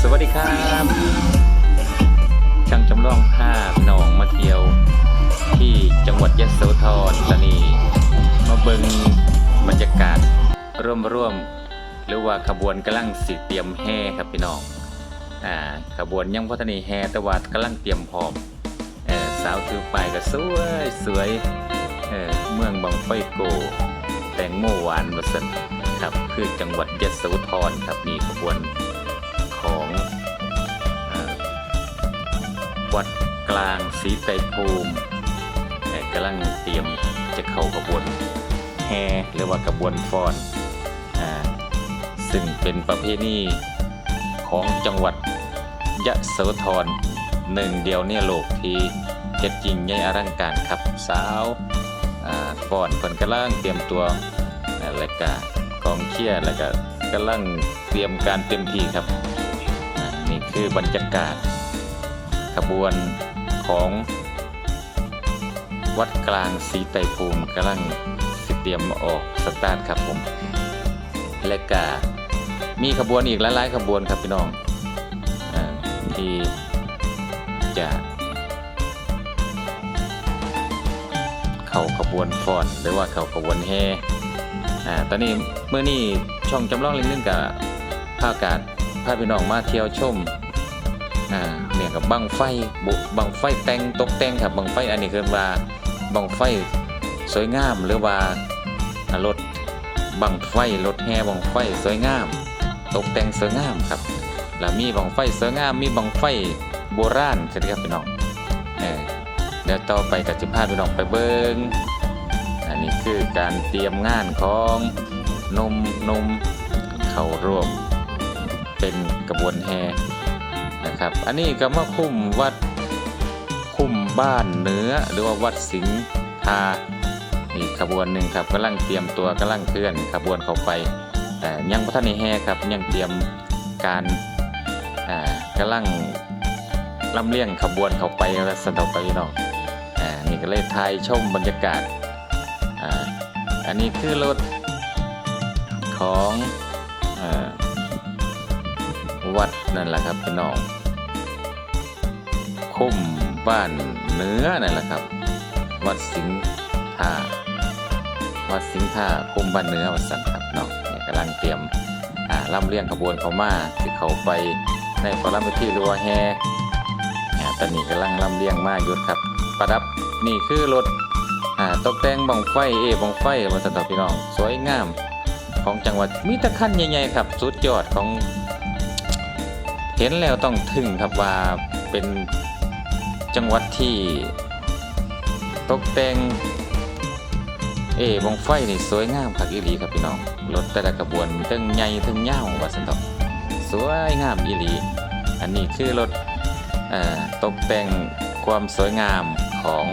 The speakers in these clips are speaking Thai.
สวัสดีครับ ช่างจำลองภาพน้องมาเที่ยว ที่จังหวัดยะโสธรตอนนี้มาเบิงบรรยากาศร่วมๆหรือว่าขบวนกำลังสิเตรียมแห่ครับพี่น้องอ่าขบวนยังพัฒนีแห่แต่ว่ากำลังเตรียมพร้อมเออสาวถือไปายก็สวยสวยเออเมืองบางไฟโก แตงโมหวานวสันครับคือจังหวัดยะโสธรครับมีขบวน วัดกลางศรีไตรภูมิเอ่กำลังเตรียมจะเข้าขบวนแห่หรือว่ากระบวนฟอนอ่าซึ่งเป็นประเพณีของจังหวัดยะโสธรหนึ่งเดียวเนี่ยโลกที่เจ็ดจริงใหญ่อลังการครับสาวอ่าฟอนเพิ่นกำลังเตรียมตัวอ่าแล้วก็กองเชียร์แล้วก็กำลังเตรียมการเต็มที่ครับอ่านี่คือบรรยากาศ ขบวนของวัดกลางศรีไตภูมิกำลังสิเตรียมออกสตาร์ทครับผม และก็มีขบวนอีกหลายๆขบวนครับพี่น้องอที่จะเข้าขบวนฟอนหรือว่าเข้าขบวนแห่อ่าตอนนี้เมื่อนี้ช่องจำลองเล่นๆกับภาคอากาศพาพี่น้องมาเที่ยวชมอ่า กับบังไฟบุบังไฟแต่งตกแต่งครับบังไฟอันนี้คือว่าบังไฟสวยงามหรือว่ารถบังไฟรถแห่บังไฟสวยงาม ตกแต่งสวยงามครับแล้วมีบังไฟสวยงามมีบังไฟโบราณครับพี่น้องเอเดี๋ยวต่อไปกับจิพาพี่น้องไปเบิงอันนี้คือการเตรียมงานของนมนมเข้าร่วม เป็นกระบวนแห่ นะครับ อันนี้ก็มาคุ้มวัดคุ้มบ้านเนื้อ หรือว่าวัดสิงห์ทาอีกขบวนหนึ่งครับกำลังเตรียมตัวกำลังเคลื่อนขบวนเข้าไป แต่ยังพระท่านในแห่ครับยังเตรียมการอ่าลังลำเลียงขบวนเข้าไปแล้วสนอไปพี่น้องอนี่ก็เลยถ่ายชมบรรยากาศอ,อันนี้คือรถของอ วัดนั่นแหละครับพี่น้องคุ้มบ้านเนื้อนั่นแหละครับ วัดสิงห์ท่าวัดสิงห์ท่าคุ้มบ้านเนื้อวัดสันครับเนาะเนี่ยกำลังเตรียมอ่าล่ำเลียงขบวนเขามาที่เขาไปในพระราชพิธีหรือว่าแห่อ่าตอนนี้กำลังลำเลียงมาอยู่ครับ ประดับนี่คือรถอ่าตกแต่งบังไฟเอบังไฟมาสันตพี่น้อง สวยงาม ของจังหวัดมีแตะขั้นใหญ่ๆครับ สุดยอดของ เห็นแล้วต้องทึ่งครับว่าเป็นจังหวัดที่ตกแต่งเอบังไฟนี่สวยงามคักอีหลีครับพี่น้องรถแต่ละกระบวนทั้งใหญ่ทั้งยาวว่าสันตสวยงามอีหลี อันนี้คือรถตกแต่งความสวยงามของ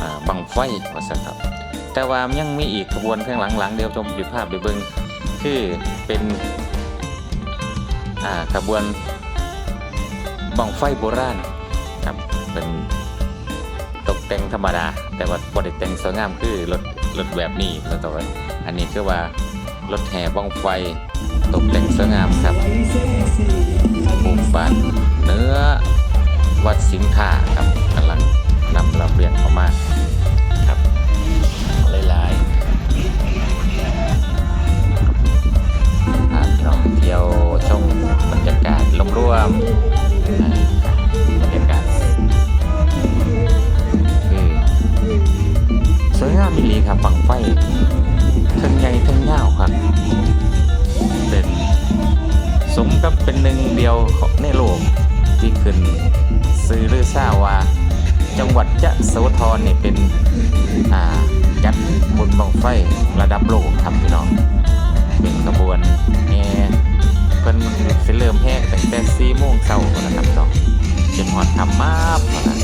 อาบังไฟว่าสันครับ แต่ว่ายังมีอีกขบวนข้างหลังๆเดียวชมปิภาพไปเบิงคือเป็น ขบวนบังไฟโบราณครับเป็นตกแต่งธรรมดา แต่ว่าบริแต่งสวยงามคือรถรถแบบนี้แล้วต่ออันนี้คือว่ารถแห่บังไฟตกแต่งสวยงามครับหมู่บ้านเนื้อวัดสิงห์ท่าครับกำลังนำลำเลียงเข้ามาครับหลายๆพาพี่น้องเที่ยวชม รวมๆอ่าบรรยากาศคือสวยงามมีหลีครับบังไฟทั้งใหญ่ทั้งยาวครับ เป็นสมกับเป็นหนึ่งเดียวของในโลกที่ขึ้นซื้อหรือทราบว่า จังหวัดยะโสธรนี่เป็นอ่าจัดบุญบังไฟระดับโลกครับพี่น้องเป็นขบวนแห่ พิ่นสิเริ่มแห่ตั้งแต่สี่โมงเช้านะครับน้องจนหอดทำมาบนะ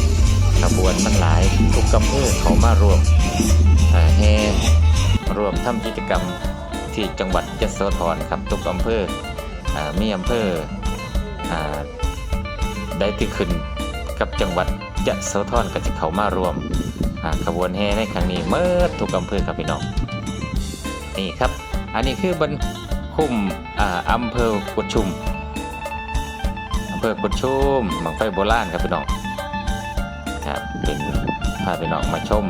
ขบวนมันหลายทุกอำเภอเขามารวมแห่รวมทำกิจกรรมที่จังหวัดยะโสธรครับทุกอำเภอมีอำเภออได้ที่ขึ้นกับจังหวัดยะโสธรก็จะเขามารวมขบวนแห่ในครั้งนี้เมื่อทุกอำเภอครับพี่น้องนี่ครับ อันนี้คือบรร คุมอ่าอำเภอกุดชุมอำเภอกุดชุมบังไฟโบราณครับพี่น้องครับเป็นพาพี่น้องมาชม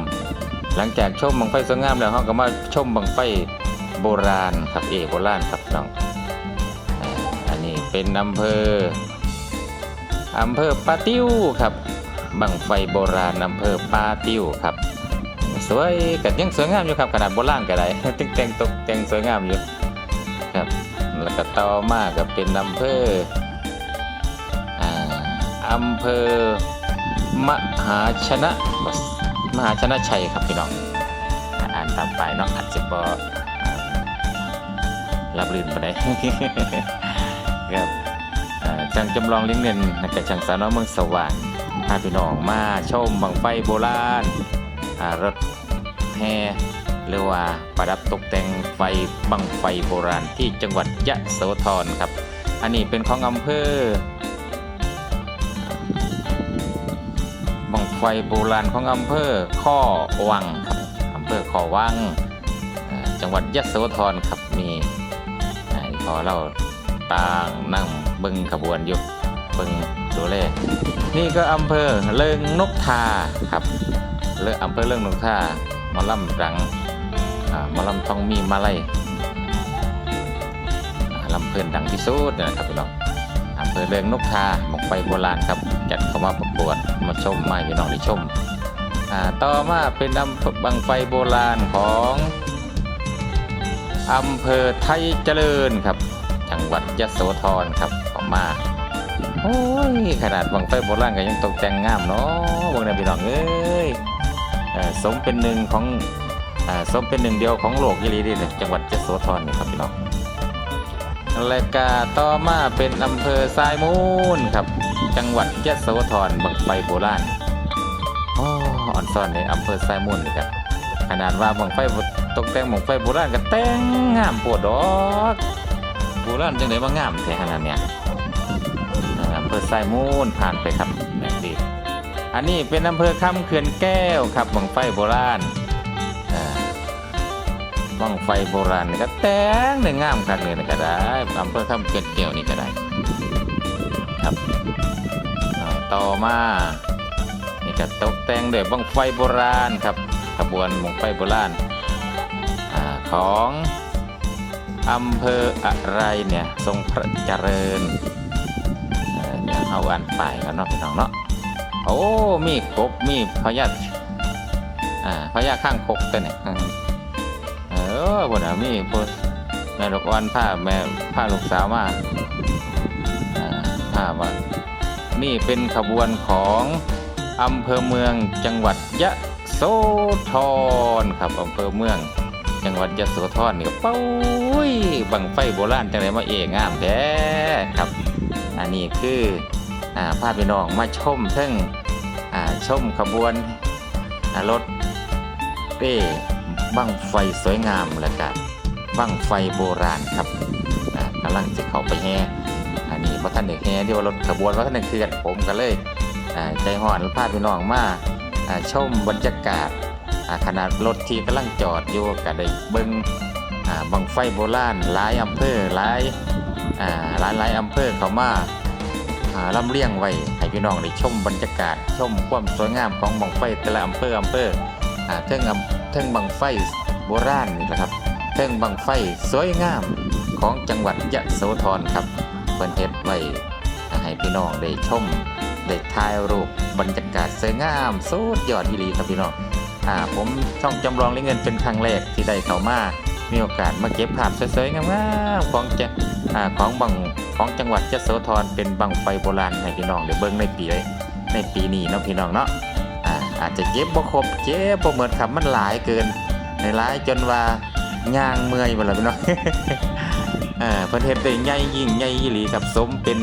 หลังจากชมบังไฟสวยงามแล้วเราก็มาชมบังไฟโบราณครับเอโบราณครับน้องอ่าอันนี้เป็นอำเภออำเภอปาติ้วครับบังไฟโบราณอำเภอปาติ้วครับสวยกัยังสวยงามอยู่ครับขนาดโบราณก็ได้ตึกแต่งตกแต่งสวยงามอยู่ ครับ แล้วก็ต่อมาก็เป็นอำเภออ่าอำเภอมหาชนะมหาชนะชัยครับพี่น้องอ่านตามไปเนาะอาจจะบอรับลื่นไปได้ครับอ่าจังจำลองเลี้ยงเงินและก็จังสาวน้อยเมืองสว่างพาพี่น้องมาชมบังไฟโบราณอารถแห่ หรือว่าประดับตกแต่งไฟบังไฟโบราณที่จังหวัดยะโสธรครับ อันนี้เป็นของอำเภอบังไฟโบราณของอำเภอข้อวังครับอำเภอข้อวัง จังหวัดยะโสธรครับมีอ่าพอเราต่างนั่งบึงขบวนอยู่บึงดูเลนี่ก็อำเภอเลิงนกทาครับเลืออำเภอเรืองนงท่ามาล่ำรัง มาลำทองมีมาไล่ลำเพลินดังที่สุดนะครับพี่น้องอำเภอเรืองนกทาหมกไฟโบราณครับ จัดเข้ามาประกวดมาชมมาพี่น้องได้ชมอ่าต่อมาเป็นอำเภอบังไฟโบราณของอำเภอไทยเจริญครับ จังหวัดยะโสธรครับออกมาโอ้ยขนาดบังไฟโบราณก็ยังตกแต่งงามเนาะบิ่งนะพี่น้องเอ้ยสมเป็นหนึ่งของ สมเป็นหนึ่งเดียวของโลกยี่ลีเดิจังหวัดยโสธรนี่ครับพี่น้องและกาต่อมาเป็นอำเภอทรายมูลครับ จังหวัดยโสธรบังไฟโบราณอ๋ออ่อนซ่อนในอำเภอทรายมูลนี่ครับขนาดว่าบังไฟตกแต่งบังไฟโบราณก็แต่งงามปวดดอกโบราณจังได๋มางามแท้ขนาดเนี้ยอำเภอไซมูนผ่านไปครับนี่ดีอันนี้เป็นอำเภอคำเขื่อนแก้วครับบังไฟโบราณ บังไฟโบราณนี่ก็แต่งในงามกันเลยนะก็ได้อำเภอคำเขื่อนแก้วนี่ก็ได้ ครับต่อมานี่ก็ตกแต่งด้วยบังไฟโบราณครับขบวนบังไฟโบราณอของอำเภออะไรเนี่ยทรงพระเจริญเอ่อเดี๋ยวเอาอันไปกันเนาะพี่น้องเนาะโอ้มีกบมีพญาอ่าพญาข้างคกตัวเนี่ย อออพวกน่ะมีพวกแม่ลูกอ่อนผ้าแม่ผ้าลูกสาวมาอ่าผ้าว่านี่เป็นขบวนของอำเภอเมืองจังหวัดยะโสธรครับอำเภอเมือง จังหวัดยะโสธรนี่ก็เป้าอุ้ยบังไฟโบราณจังไรมาเองงามแท้ครับ อันนี้คืออ่าพาพี่น้องมาชมเพิ่งอ่าชมขบวนรถเป้ บั้งไฟสวยงามและกันบังไฟโบราณครับอ่ากำลังจะเข้าไปแห่อันนี้พระท่านเด็กแห่ที่ว่ารถขบวนพระท่านเด็กเคลื่อนผมกันเลยใจห่อนพาพี่น้องมาชมบรรยากาศขนาดรถที่กำลังจอดอยู่ก็ได้เบิ้งบังไฟโบราณหลายอำเภอหลายหลายหลายอำเภอเขามาอ่าลำเลียงไว้ให้พี่น้องได้ชมบรรยากาศ ชมความสวยงามของบังไฟแต่ละอำเภออำเภออ่าเทิงอำ เทิงบังไฟโบราณนี่แหละครับเทิงบังไฟสวยงามของจังหวัดยะโสธรครับเพิ่นเฮ็ดไว้ให้พี่น้องได้ชมได้ถ่ายรูปบรรยากาศสวยงามสุดยอดอีหลีครับพี่น้องอ่าผมช่องจำลองเลี้ยงเงินเป็นครั้งแรกที่ได้เข้ามามีโอกาสมาเก็บภาพสวยๆงามๆของจะอ่าของบังของจังหวัดยะโสธรเป็นบังไฟโบราณให้พี่น้องได้เบิ่งในปีในปีนี้เนาะพี่น้องเนาะ อาจจะเก็บบ่ครบเก็บบ่หมดครับมันหลายเกินในหลายจนว่าย่างเมื่อยหมดแล้วพี่น้องอ่าประเทศได้ใหญ่ยิ่งใหญ่อีหลีครับสมเป็น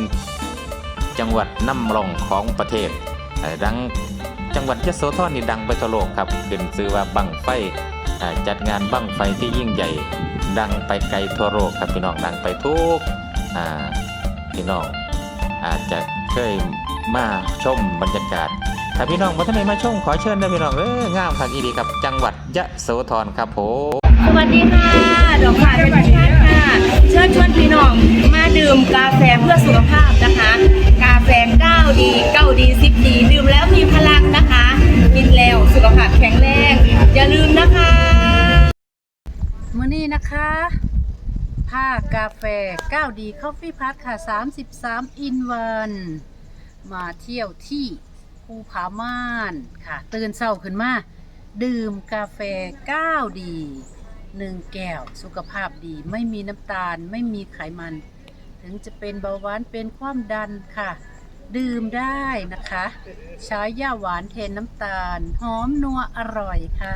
จังหวัดน้ำร่องของประเทศดังจังหวัดยะโสธรนี่ดังไปทั่วโลกครับขึ้นชื่อว่าบังไฟจัดงานบังไฟที่ยิ่งใหญ่ ดังไปไกลทั่วโลกครับพี่น้องดังไปทุกพี่น้องอาจจะเคยมาชมบรรยากาศ ถ้าพี่น้องมาท่านใดมาชงขอเชิญนะพี่น้องเอ้ยงามคักอีดีกับจังหวัดยะโสธรครับผมสวัสดีค่ะ ดอกขาดเป็นชาติค่ะ เชิญชวนพี่น้องมาดื่มกาแฟเพื่อสุขภาพนะคะ กาแฟก้า9ดีก้า9ดี10ดีดื่มแล้วมีพลังนะคะ กินแล้วสุขภาพแข็งแรง อย่าลืมนะคะมื้อนี้นะคะผ้ากาแฟก้า9ดีคอฟฟี่พัทค่ะสามสิบสามอิน in นมาเที่ยวที่ ภูผาม่านค่ะ ตื่นเศร้าขึ้นมา ดื่มกาแฟ9ดี1แก้วสุขภาพดี ไม่มีน้ำตาล ไม่มีไขมัน ถึงจะเป็นเบาหวานเป็นความดันค่ะ ดื่มได้นะคะ ใช้ย่าหวานเทนน้ำตาล หอมนัวอร่อยค่ะ